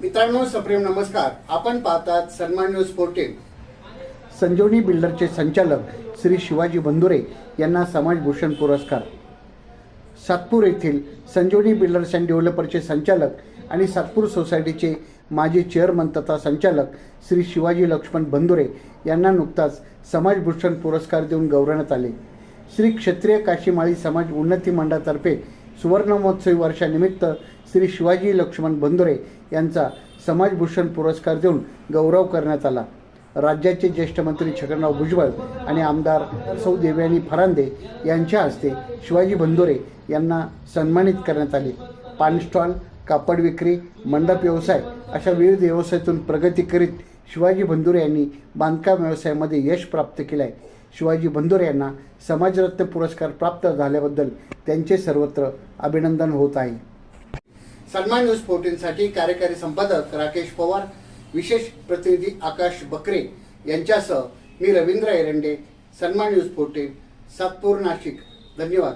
मित्रांनो सप्रेम नमस्कार. आपण पाहतात सन्मान न्यूज फोर्टीन संजीवनी बिल्डरचे संचालक श्री शिवाजी बंधुरे यांना समाजभूषण पुरस्कार. सातपूर येथील संजीवनी बिल्डर्स अँड डेव्हलपरचे संचालक आणि सातपूर सोसायटीचे माजी चेअरमन तथा संचालक श्री शिवाजी लक्ष्मण बंधुरे यांना नुकताच समाजभूषण पुरस्कार देऊन गौरवण्यात आले. श्री क्षत्रिय काशीमाळी समाज उन्नती मंडळातर्फे सुवर्णमहोत्सवी वर्षानिमित्त श्री शिवाजी लक्ष्मण बंदोरे यांचा समाजभूषण पुरस्कार देऊन गौरव करण्यात आला. राज्याचे ज्येष्ठ मंत्री छगनराव भुजबळ आणि आमदार सौ देवयानी फरांदे यांच्या हस्ते शिवाजी बंदोरे यांना सन्मानित करण्यात आले. पान स्टॉल कापड विक्री मंडप व्यवसाय अशा विविध व्यवसायातून प्रगती करीत शिवाजी बंधुरे यांनी बांधकाम व्यवसायामध्ये यश प्राप्त केलं आहे शिवाजी बंधुरे यांना समाजरत्न पुरस्कार प्राप्त झाल्याबद्दल त्यांचे सर्वत्र अभिनंदन होत आहे. सन्मान न्यूज फोर्टीनसाठी कार्यकारी संपादक राकेश पवार विशेष प्रतिनिधी आकाश बकरे यांच्यासह मी रवींद्र एरंडे सन्मान न्यूज फोर्टीन सातपूर नाशिक. धन्यवाद.